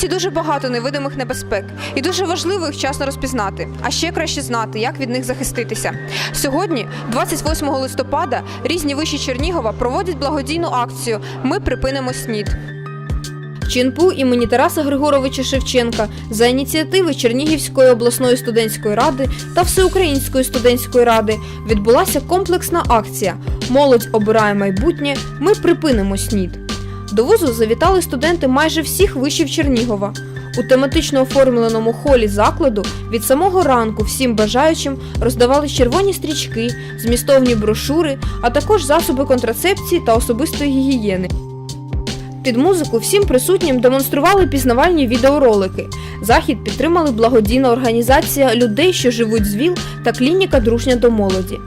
світі дуже багато невидимих небезпек, і дуже важливо їх вчасно розпізнати, а ще краще знати, як від них захиститися. Сьогодні, 28 листопада, різні виші Чернігова проводять благодійну акцію Ми припинимо СНІД. ЧНПУ імені Тараса Григоровича Шевченка за ініціативи Чернігівської обласної студентської ради та Всеукраїнської студентської ради відбулася комплексна акція Молодь обирає майбутнє. Ми припинимо СНІД. До вузу завітали студенти майже всіх вишів Чернігова. У тематично оформленому холі закладу від самого ранку всім бажаючим роздавали червоні стрічки, змістовні брошури, а також засоби контрацепції та особистої гігієни. Під музику всім присутнім демонстрували пізнавальні відеоролики. Захід підтримали благодійна організація людей, що живуть з ВІЛ та клініка Дружня до молоді.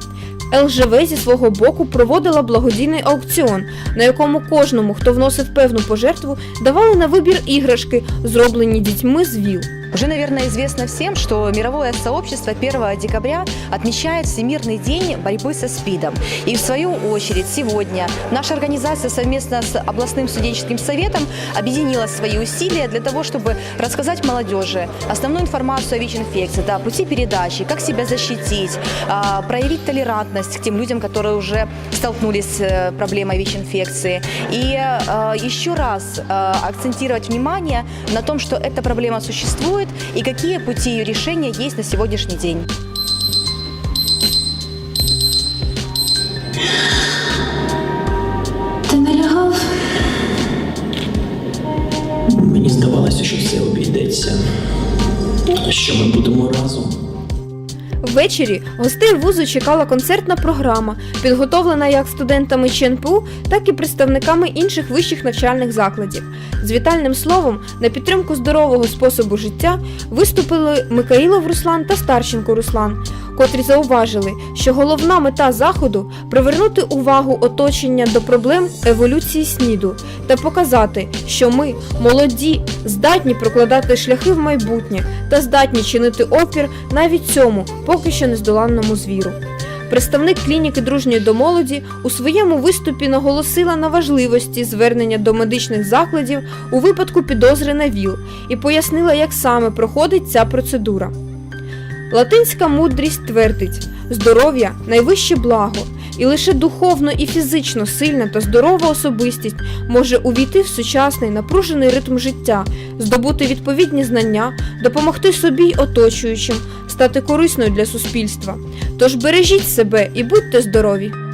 ЛЖВ зі свого боку проводила благодійний аукціон, на якому кожному, хто вносив певну пожертву, давали на вибір іграшки, зроблені дітьми з ВІЛ. Уже, наверное, известно всем, что мировое сообщество 1 декабря отмечает Всемирный день борьбы со СПИДом. И в свою очередь сегодня наша организация совместно с областным студенческим советом объединила свои усилия для того, чтобы рассказать молодежи основную информацию о ВИЧ-инфекции, да, пути передачи, как себя защитить, а, проявить толерантность к тем людям, которые уже столкнулись с э, проблемой ВИЧ-инфекции. И а, еще раз а, акцентировать внимание на том, что эта проблема существует и какие пути ее решения есть на сегодняшний день. Ти не лягав? Мені здавалося, що все обійдеться, що ми будемо разом. Ввечері гостей вузу чекала концертна програма, підготовлена як студентами ЧНПУ, так і представниками інших вищих навчальних закладів. З вітальним словом на підтримку здорового способу життя виступили Микаїлов Руслан та Старченко Руслан, котрі зауважили, що головна мета заходу привернути увагу оточення до проблем еволюції СНІДу та показати, що ми, молоді, здатні прокладати шляхи в майбутнє та здатні чинити опір навіть цьому поки що нездоланному звіру. Представник клініки дружньої до молоді у своєму виступі наголосила на важливості звернення до медичних закладів у випадку підозри на ВІЛ і пояснила, як саме проходить ця процедура. Латинська мудрість твердить: здоров'я найвище благо, і лише духовно і фізично сильна та здорова особистість може увійти в сучасний напружений ритм життя, здобути відповідні знання, допомогти собі й оточуючим, стати корисною для суспільства. Тож бережіть себе і будьте здорові!